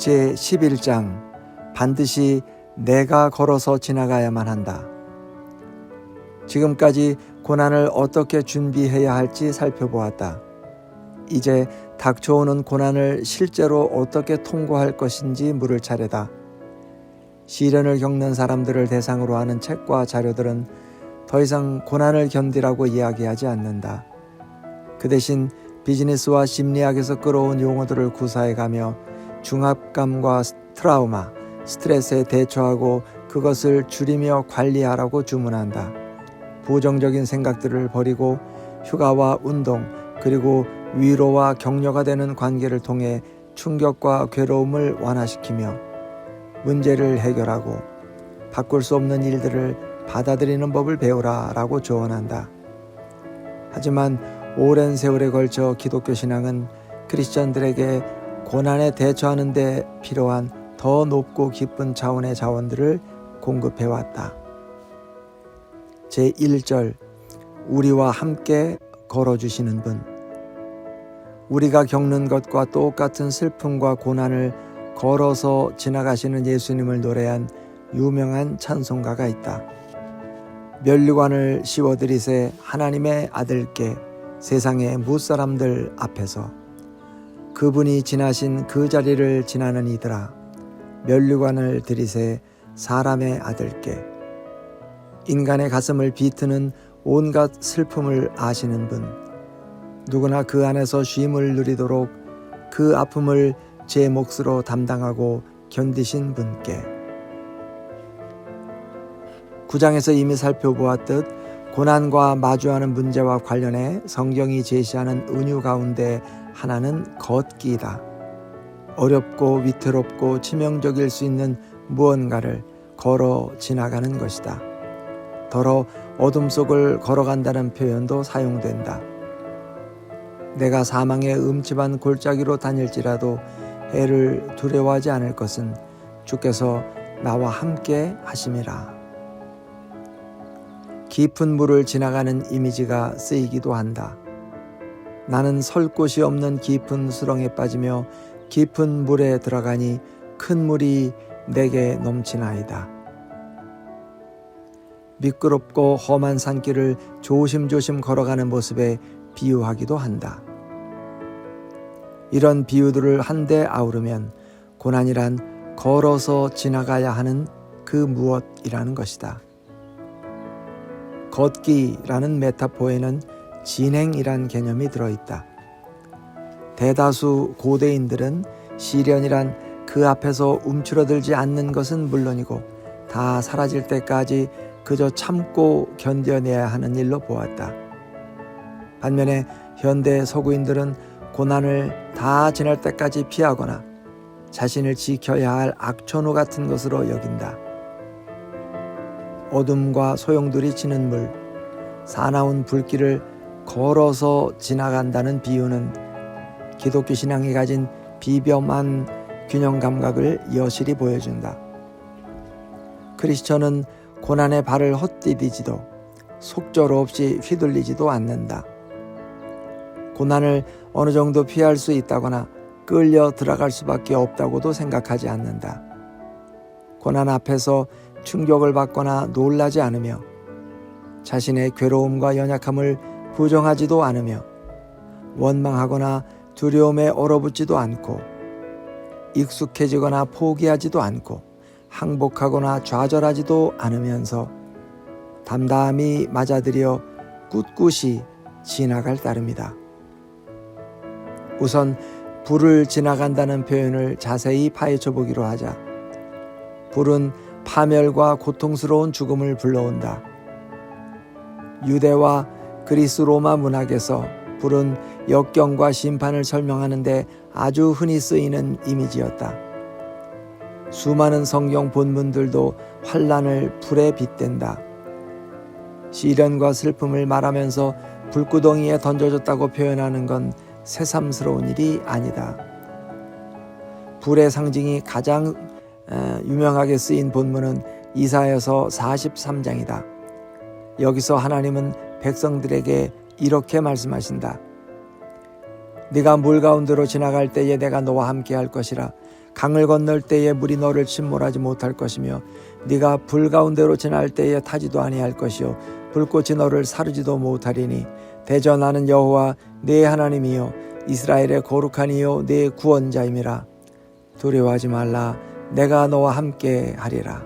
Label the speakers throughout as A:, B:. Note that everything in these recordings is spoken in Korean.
A: 제 11장 반드시 내가 걸어서 지나가야만 한다. 지금까지 고난을 어떻게 준비해야 할지 살펴보았다. 이제 닥쳐오는 고난을 실제로 어떻게 통과할 것인지 물을 차례다. 시련을 겪는 사람들을 대상으로 하는 책과 자료들은 더 이상 고난을 견디라고 이야기하지 않는다. 그 대신 비즈니스와 심리학에서 끌어온 용어들을 구사해가며 중압감과 트라우마, 스트레스에 대처하고 그것을 줄이며 관리하라고 주문한다. 부정적인 생각들을 버리고 휴가와 운동 그리고 위로와 격려가 되는 관계를 통해 충격과 괴로움을 완화시키며 문제를 해결하고 바꿀 수 없는 일들을 받아들이는 법을 배우라 라고 조언한다. 하지만 오랜 세월에 걸쳐 기독교 신앙은 크리스천들에게 고난에 대처하는 데 필요한 더 높고 깊은 차원의 자원들을 공급해 왔다. 제1절 우리와 함께 걸어 주시는 분 우리가 겪는 것과 똑같은 슬픔과 고난을 걸어서 지나가시는 예수님을 노래한 유명한 찬송가가 있다. 면류관을 씌워드리세 하나님의 아들께 세상의 무사람들 앞에서 그분이 지나신 그 자리를 지나는 이들아 면류관을 드리세 사람의 아들께. 인간의 가슴을 비트는 온갖 슬픔을 아시는 분. 누구나 그 안에서 쉼을 누리도록 그 아픔을 제 몫으로 담당하고 견디신 분께. 구장에서 이미 살펴보았듯 고난과 마주하는 문제와 관련해 성경이 제시하는 은유 가운데 하나는 걷기이다. 어렵고 위태롭고 치명적일 수 있는 무언가를 걸어 지나가는 것이다. 더러 어둠 속을 걸어간다는 표현도 사용된다. 내가 사망의 음침한 골짜기로 다닐지라도 해를 두려워하지 않을 것은 주께서 나와 함께 하심이라. 깊은 물을 지나가는 이미지가 쓰이기도 한다. 나는 설 곳이 없는 깊은 수렁에 빠지며 깊은 물에 들어가니 큰 물이 내게 넘치나이다. 미끄럽고 험한 산길을 조심조심 걸어가는 모습에 비유하기도 한다. 이런 비유들을 한데 아우르면 고난이란 걸어서 지나가야 하는 그 무엇이라는 것이다. 걷기라는 메타포에는 진행이란 개념이 들어있다. 대다수 고대인들은 시련이란 그 앞에서 움츠러들지 않는 것은 물론이고 다 사라질 때까지 그저 참고 견뎌내야 하는 일로 보았다. 반면에 현대 서구인들은 고난을 다 지날 때까지 피하거나 자신을 지켜야 할 악천후 같은 것으로 여긴다. 어둠과 소용돌이 치는 물, 사나운 불길을 걸어서 지나간다는 비유는 기독교 신앙이 가진 비범한 균형 감각을 여실히 보여준다. 크리스천은 고난의 발을 헛디디지도 속절없이 휘둘리지도 않는다. 고난을 어느 정도 피할 수 있다거나 끌려 들어갈 수밖에 없다고도 생각하지 않는다. 고난 앞에서 충격을 받거나 놀라지 않으며 자신의 괴로움과 연약함을 부정하지도 않으며 원망하거나 두려움에 얼어붙지도 않고 익숙해지거나 포기하지도 않고 항복하거나 좌절하지도 않으면서 담담히 맞아들여 꿋꿋이 지나갈 따름이다. 우선 불을 지나간다는 표현을 자세히 파헤쳐 보기로 하자. 불은 파멸과 고통스러운 죽음을 불러온다. 유대와 그리스 로마 문학에서 불은 역경과 심판을 설명하는데 아주 흔히 쓰이는 이미지였다. 수많은 성경 본문들도 환란을 불에 빗댄다. 시련과 슬픔을 말하면서 불구덩이에 던져졌다고 표현하는 건 새삼스러운 일이 아니다. 불의 상징이 가장 유명하게 쓰인 본문은 이사여서 43장이다. 여기서 하나님은 백성들에게 이렇게 말씀하신다. 네가 물 가운데로 지나갈 때에 내가 너와 함께 할 것이라. 강을 건널 때에 물이 너를 침몰하지 못할 것이며 네가 불 가운데로 지날 때에 타지도 아니할 것이요 불꽃이 너를 사르지도 못하리니. 대저 나는 여호와 네 하나님이요 이스라엘의 거룩한 이요 네 구원자임이라. 두려워하지 말라. 내가 너와 함께 하리라.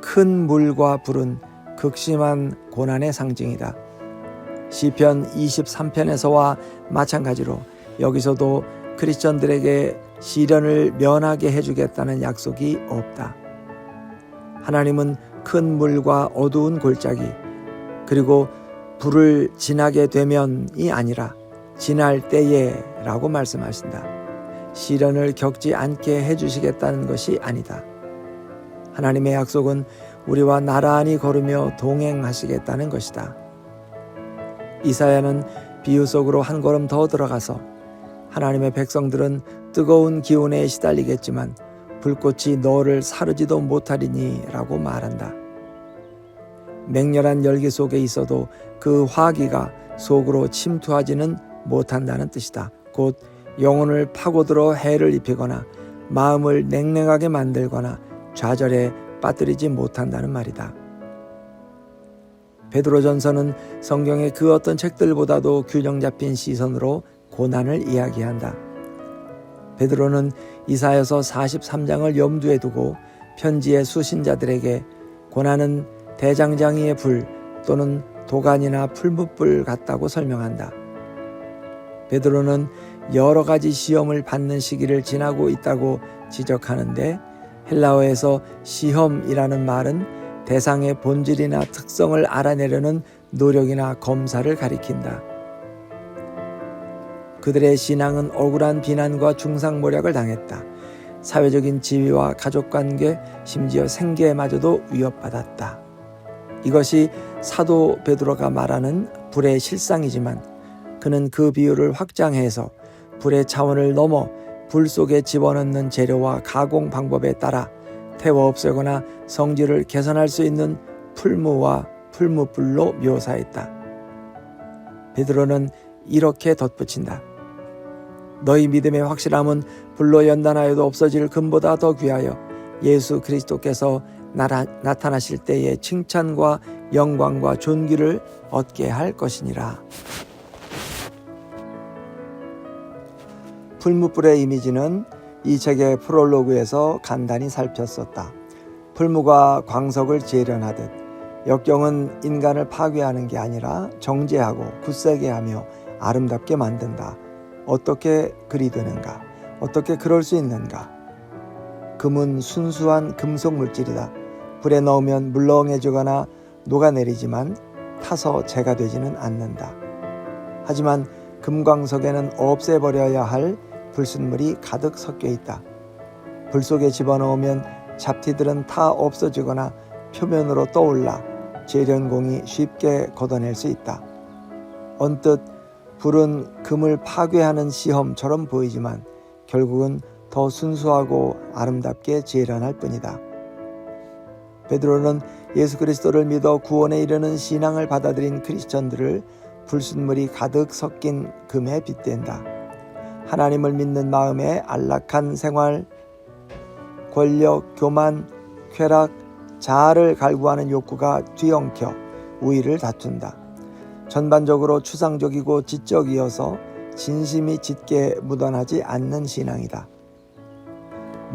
A: 큰 물과 불은 극심한 고난의 상징이다 시편 23편에서와 마찬가지로 여기서도 크리스천들에게 시련을 면하게 해주겠다는 약속이 없다. 하나님은 큰 물과 어두운 골짜기 그리고 불을 지나게 되면이 아니라 지날 때에 라고 말씀하신다. 시련을 겪지 않게 해주시겠다는 것이 아니다. 하나님의 약속은 우리와 나란히 걸으며 동행하시겠다는 것이다. 이사야는 비유 속으로 한 걸음 더 들어가서 하나님의 백성들은 뜨거운 기온에 시달리겠지만 불꽃이 너를 사르지도 못하리니라고 말한다. 맹렬한 열기 속에 있어도 그 화기가 속으로 침투하지는 못한다는 뜻이다. 곧 영혼을 파고들어 해를 입히거나 마음을 냉랭하게 만들거나 좌절에 빠뜨리지 못한다는 말이다. 베드로전서는 성경의 그 어떤 책들보다도 균형 잡힌 시선으로 고난을 이야기한다. 베드로는 이사여서 43장을 염두에 두고 편지의 수신자들에게 고난은 대장장이의 불 또는 도간이나 풀무불 같다고 설명한다. 베드로는 여러 가지 시험을 받는 시기를 지나고 있다고 지적하는데 헬라어에서 시험이라는 말은 대상의 본질이나 특성을 알아내려는 노력이나 검사를 가리킨다. 그들의 신앙은 억울한 비난과 중상모략을 당했다. 사회적인 지위와 가족관계, 심지어 생계마저도 위협받았다. 이것이 사도 베드로가 말하는 불의 실상이지만 그는 그 비유를 확장해서 불의 차원을 넘어 불 속에 집어넣는 재료와 가공 방법에 따라 태워 없애거나 성질을 개선할 수 있는 풀무와 풀무불로 묘사했다. 베드로는 이렇게 덧붙인다. 너희 믿음의 확실함은 불로 연단하여도 없어질 금보다 더 귀하여 예수 그리스도께서 나라, 나타나실 때의 칭찬과 영광과 존귀를 얻게 할 것이니라. 풀무불의 이미지는 이 책의 프롤로그에서 간단히 살폈었다. 풀무가 광석을 재련하듯 역경은 인간을 파괴하는 게 아니라 정제하고 굳세게 하며 아름답게 만든다. 어떻게 그리 되는가? 어떻게 그럴 수 있는가? 금은 순수한 금속 물질이다. 불에 넣으면 물렁해지거나 녹아내리지만 타서 재가 되지는 않는다. 하지만 금광석에는 없애버려야 할 불순물이 가득 섞여 있다. 불 속에 집어넣으면 잡티들은 다 없어지거나 표면으로 떠올라 재련공이 쉽게 걷어낼 수 있다. 언뜻 불은 금을 파괴하는 시험처럼 보이지만 결국은 더 순수하고 아름답게 재련할 뿐이다. 베드로는 예수 그리스도를 믿어 구원에 이르는 신앙을 받아들인 크리스천들을 불순물이 가득 섞인 금에 빗댄다. 하나님을 믿는 마음에 안락한 생활, 권력, 교만, 쾌락, 자아를 갈구하는 욕구가 뒤엉켜 우위를 다툰다. 전반적으로 추상적이고 지적이어서 진심이 짙게 묻어나지 않는 신앙이다.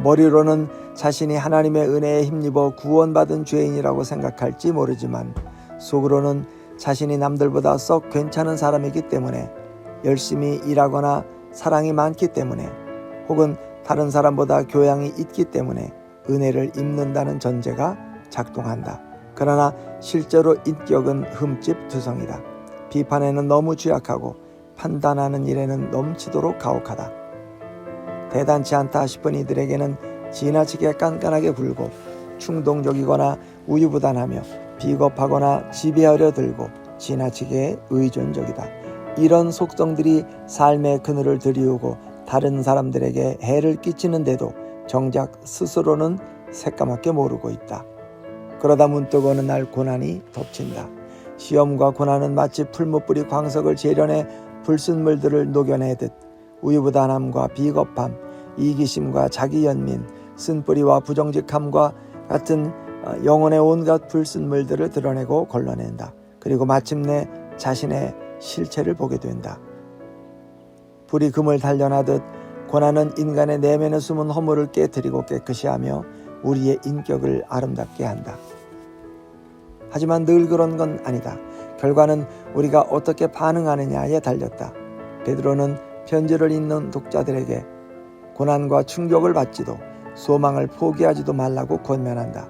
A: 머리로는 자신이 하나님의 은혜에 힘입어 구원받은 죄인이라고 생각할지 모르지만 속으로는 자신이 남들보다 썩 괜찮은 사람이기 때문에 열심히 일하거나 사랑이 많기 때문에 혹은 다른 사람보다 교양이 있기 때문에 은혜를 입는다는 전제가 작동한다. 그러나 실제로 인격은 흠집투성이다. 비판에는 너무 취약하고 판단하는 일에는 넘치도록 가혹하다. 대단치 않다 싶은 이들에게는 지나치게 깐깐하게 굴고 충동적이거나 우유부단하며 비겁하거나 지배하려 들고 지나치게 의존적이다. 이런 속성들이 삶의 그늘을 들이우고 다른 사람들에게 해를 끼치는데도 정작 스스로는 새까맣게 모르고 있다. 그러다 문득 어느 날 고난이 덮친다. 시험과 고난은 마치 풀무불이 광석을 재련해 불순물들을 녹여내듯 우유부단함과 비겁함, 이기심과 자기 연민, 쓴뿌리와 부정직함과 같은 어, 영혼의 온갖 불순물들을 드러내고 걸러낸다. 그리고 마침내 자신의 실체를 보게 된다. 불이 금을 단련하듯 고난은 인간의 내면에 숨은 허물을 깨뜨리고 깨끗이 하며 우리의 인격을 아름답게 한다. 하지만 늘 그런 건 아니다. 결과는 우리가 어떻게 반응하느냐에 달렸다. 베드로는 편지를 읽는 독자들에게 고난과 충격을 받지도 소망을 포기하지도 말라고 권면한다.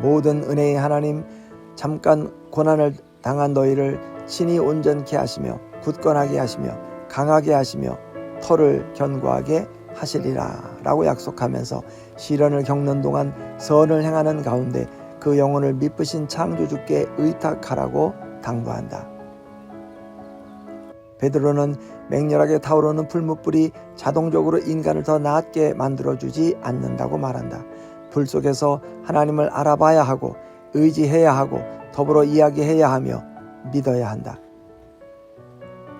A: 모든 은혜의 하나님 잠깐 고난을 당한 너희를 친히 온전케 하시며 굳건하게 하시며 강하게 하시며 터를 견고하게 하시리라 라고 약속하면서 시련을 겪는 동안 선을 행하는 가운데 그 영혼을 미쁘신 창조주께 의탁하라고 당부한다. 베드로는 맹렬하게 타오르는 풀무불이 자동적으로 인간을 더 낫게 만들어주지 않는다고 말한다. 불 속에서 하나님을 알아봐야 하고 의지해야 하고 더불어 이야기해야 하며 믿어야 한다.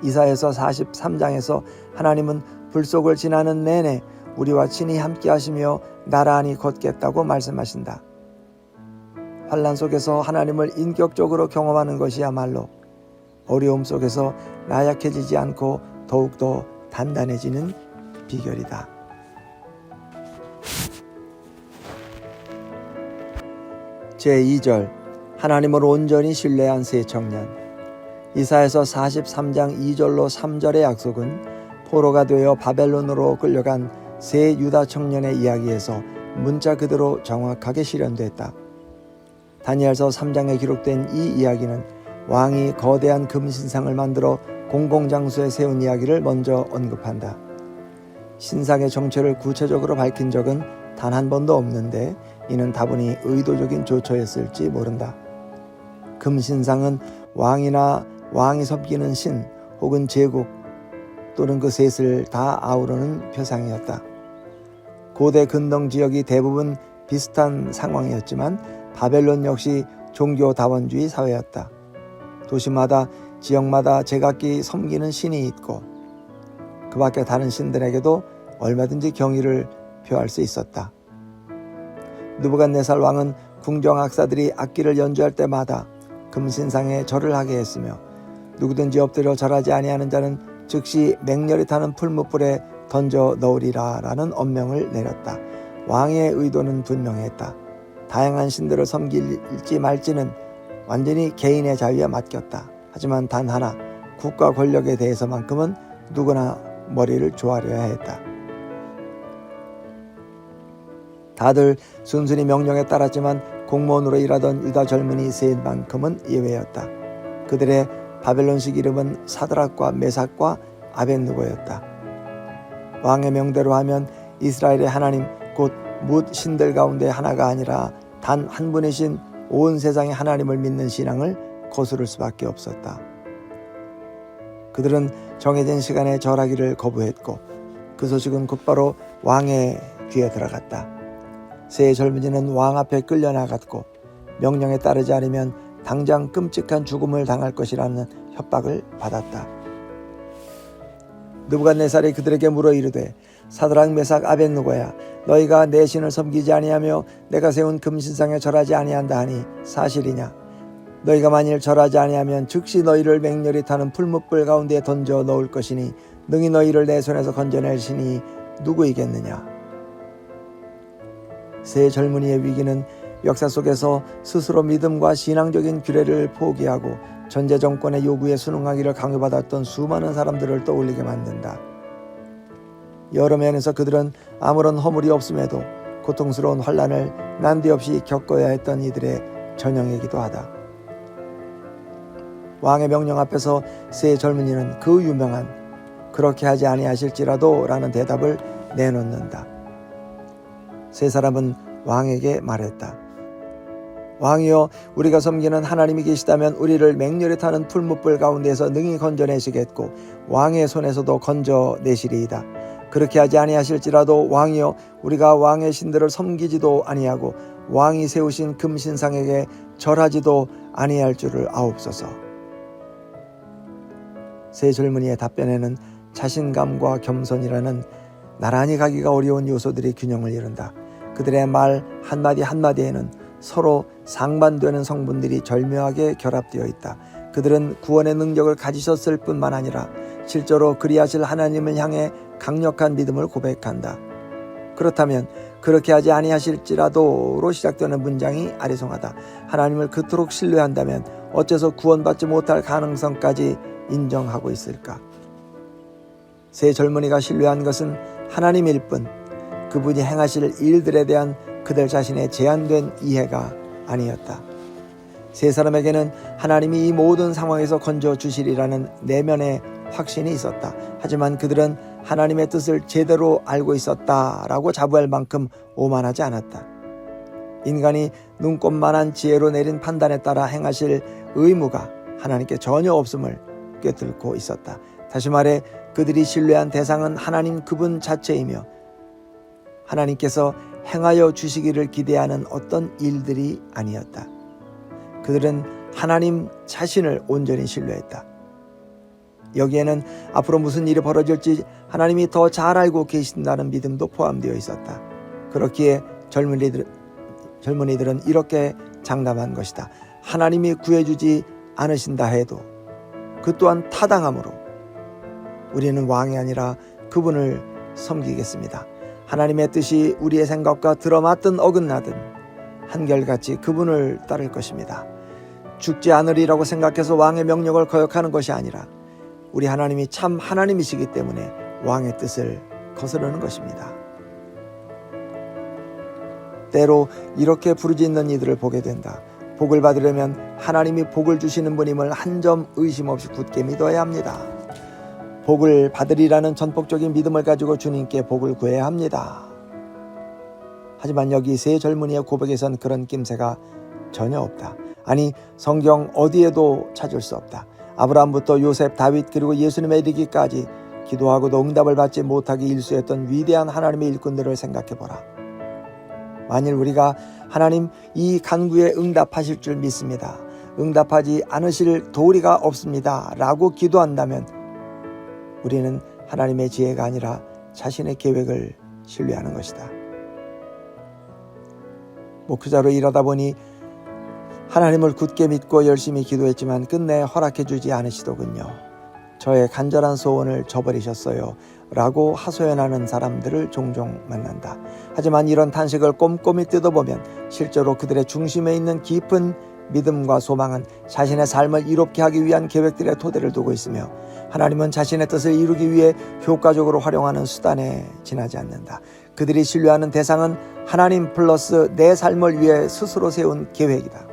A: 이사에서 43장에서 하나님은 불 속을 지나는 내내 우리와 친히 함께 하시며 나란히 걷겠다고 말씀하신다. 환란 속에서 하나님을 인격적으로 경험하는 것이야말로 어려움 속에서 나약해지지 않고 더욱더 단단해지는 비결이다. 제2절 하나님을 온전히 신뢰한 세 청년 이사에서 43장 2절로 3절의 약속은 포로가 되어 바벨론으로 끌려간 세 유다 청년의 이야기에서 문자 그대로 정확하게 실현됐다. 다니엘서 3장에 기록된 이 이야기는 왕이 거대한 금신상을 만들어 공공장소에 세운 이야기를 먼저 언급한다. 신상의 정체를 구체적으로 밝힌 적은 단 한 번도 없는데 이는 다분히 의도적인 조처였을지 모른다. 금신상은 왕이나 왕이 섬기는 신 혹은 제국 또는 그 셋을 다 아우르는 표상이었다. 고대 근동 지역이 대부분 비슷한 상황이었지만 바벨론 역시 종교 다원주의 사회였다. 도시마다 지역마다 제각기 섬기는 신이 있고 그 밖에 다른 신들에게도 얼마든지 경의를 표할 수 있었다. 느부갓네살 왕은 궁정 악사들이 악기를 연주할 때마다 금신상에 절을 하게 했으며 누구든지 엎드려 절하지 아니하는 자는 즉시 맹렬히 타는 풀무불에 던져 넣으리라 라는 엄명을 내렸다. 왕의 의도는 분명했다. 다양한 신들을 섬길지 말지는 완전히 개인의 자유에 맡겼다. 하지만 단 하나 국가 권력에 대해서만큼은 누구나 머리를 조아려야 했다. 다들 순순히 명령에 따랐지만 공무원으로 일하던 유다 젊은이 셋만큼은 예외였다. 그들의 바벨론식 이름은 사드락과 메삭과 아벤누고였다. 왕의 명대로 하면 이스라엘의 하나님 곧 뭇 신들 가운데 하나가 아니라 단 한 분이신 온 세상의 하나님을 믿는 신앙을 거스를 수밖에 없었다. 그들은 정해진 시간에 절하기를 거부했고 그 소식은 곧바로 왕의 귀에 들어갔다. 세 젊은이는 왕 앞에 끌려나갔고 명령에 따르지 않으면 당장 끔찍한 죽음을 당할 것이라는 협박을 받았다. 느부갓네살이 그들에게 물어 이르되 사드락 메삭 아벤누고야? 너희가 내 신을 섬기지 아니하며 내가 세운 금신상에 절하지 아니한다 하니 사실이냐? 너희가 만일 절하지 아니하면 즉시 너희를 맹렬히 타는 풀무불 가운데 던져 넣을 것이니 능히 너희를 내 손에서 건져낼 신이 누구이겠느냐 세 젊은이의 위기는 역사 속에서 스스로 믿음과 신앙적인 규례를 포기하고 전제 정권의 요구에 순응하기를 강요받았던 수많은 사람들을 떠올리게 만든다. 여러 면에서 그들은 아무런 허물이 없음에도 고통스러운 환란을 난데없이 겪어야 했던 이들의 전형이기도 하다. 왕의 명령 앞에서 세 젊은이는 그 유명한 그렇게 하지 아니하실지라도 라는 대답을 내놓는다. 세 사람은 왕에게 말했다. 왕이여 우리가 섬기는 하나님이 계시다면 우리를 맹렬히 타는 풀무불 가운데서 능히 건져내시겠고 왕의 손에서도 건져내시리이다. 그렇게 하지 아니하실지라도 왕이여 우리가 왕의 신들을 섬기지도 아니하고 왕이 세우신 금신상에게 절하지도 아니할 줄을 아옵소서. 세 젊은이의 답변에는 자신감과 겸손이라는 나란히 가기가 어려운 요소들이 균형을 이룬다. 그들의 말 한마디 한마디에는 서로 상반되는 성분들이 절묘하게 결합되어 있다. 그들은 구원의 능력을 가지셨을 뿐만 아니라 실제로 그리하실 하나님을 향해 강력한 믿음을 고백한다. 그렇다면 그렇게 하지 아니하실지라도로 시작되는 문장이 아리송하다. 하나님을 그토록 신뢰한다면 어째서 구원받지 못할 가능성까지 인정하고 있을까? 세 젊은이가 신뢰한 것은 하나님일 뿐 그분이 행하실 일들에 대한 그들 자신의 제한된 이해가 아니었다. 세 사람에게는 하나님이 이 모든 상황에서 건져 주시리라는 내면의 확신이 있었다. 하지만 그들은 하나님의 뜻을 제대로 알고 있었다라고 자부할 만큼 오만하지 않았다. 인간이 눈꼽만한 지혜로 내린 판단에 따라 행하실 의무가 하나님께 전혀 없음을 꿰뚫고 있었다. 다시 말해 그들이 신뢰한 대상은 하나님 그분 자체이며 하나님께서 행하여 주시기를 기대하는 어떤 일들이 아니었다. 그들은 하나님 자신을 온전히 신뢰했다. 여기에는 앞으로 무슨 일이 벌어질지 하나님이 더 잘 알고 계신다는 믿음도 포함되어 있었다. 그렇기에 젊은이들, 젊은이들은 이렇게 장담한 것이다. 하나님이 구해주지 않으신다 해도 그 또한 타당함으로 우리는 왕이 아니라 그분을 섬기겠습니다. 하나님의 뜻이 우리의 생각과 들어맞든 어긋나든 한결같이 그분을 따를 것입니다. 죽지 않으리라고 생각해서 왕의 명령을 거역하는 것이 아니라 우리 하나님이 참 하나님이시기 때문에 왕의 뜻을 거스르는 것입니다. 때로 이렇게 부르짖는 이들을 보게 된다. 복을 받으려면 하나님이 복을 주시는 분임을 한 점 의심 없이 굳게 믿어야 합니다. 복을 받으리라는 전폭적인 믿음을 가지고 주님께 복을 구해야 합니다. 하지만 여기 세 젊은이의 고백에선 그런 낌새가 전혀 없다. 아니 성경 어디에도 찾을 수 없다. 아브라함부터 요셉, 다윗 그리고 예수님에 이르기까지 기도하고도 응답을 받지 못하기 일수했던 위대한 하나님의 일꾼들을 생각해 보라. 만일 우리가 하나님 이 간구에 응답하실 줄 믿습니다. 응답하지 않으실 도리가 없습니다. 라고 기도한다면 우리는 하나님의 지혜가 아니라 자신의 계획을 신뢰하는 것이다. 목회자로 일하다 보니 하나님을 굳게 믿고 열심히 기도했지만 끝내 허락해 주지 않으시더군요. 저의 간절한 소원을 저버리셨어요. 라고 하소연하는 사람들을 종종 만난다. 하지만 이런 탄식을 꼼꼼히 뜯어보면 실제로 그들의 중심에 있는 깊은 믿음과 소망은 자신의 삶을 이롭게 하기 위한 계획들의 토대를 두고 있으며 하나님은 자신의 뜻을 이루기 위해 효과적으로 활용하는 수단에 지나지 않는다. 그들이 신뢰하는 대상은 하나님 플러스 내 삶을 위해 스스로 세운 계획이다.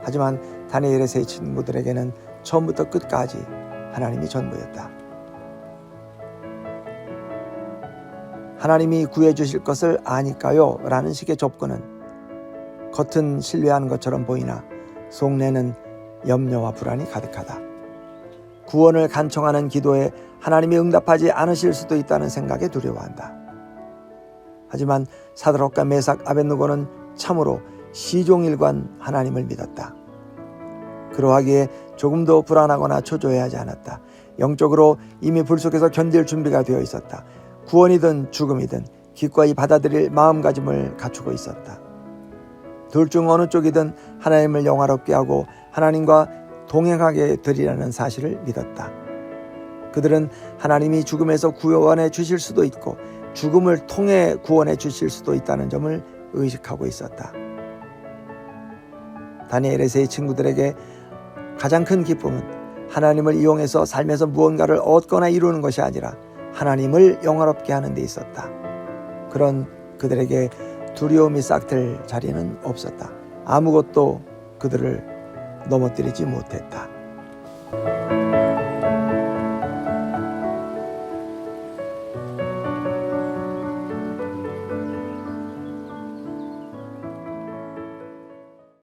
A: 하지만 다니엘의 세 친구들에게는 처음부터 끝까지 하나님이 전부였다. 하나님이 구해주실 것을 아니까요? 라는 식의 접근은 겉은 신뢰하는 것처럼 보이나 속내는 염려와 불안이 가득하다. 구원을 간청하는 기도에 하나님이 응답하지 않으실 수도 있다는 생각에 두려워한다. 하지만 사드락과 메삭 아벤누고는 참으로 시종일관 하나님을 믿었다. 그러하기에 조금도 불안하거나 초조해하지 않았다. 영적으로 이미 불 속에서 견딜 준비가 되어 있었다. 구원이든 죽음이든 기꺼이 받아들일 마음가짐을 갖추고 있었다. 둘 중 어느 쪽이든 하나님을 영화롭게 하고 하나님과 동행하게 되리라는 사실을 믿었다. 그들은 하나님이 죽음에서 구원해 주실 수도 있고 죽음을 통해 구원해 주실 수도 있다는 점을 의식하고 있었다. 다니엘의 세 친구들에게 가장 큰 기쁨은 하나님을 이용해서 삶에서 무언가를 얻거나 이루는 것이 아니라 하나님을 영화롭게 하는 데 있었다. 그런 그들에게 두려움이 싹틀 자리는 없었다. 아무것도 그들을 넘어뜨리지 못했다.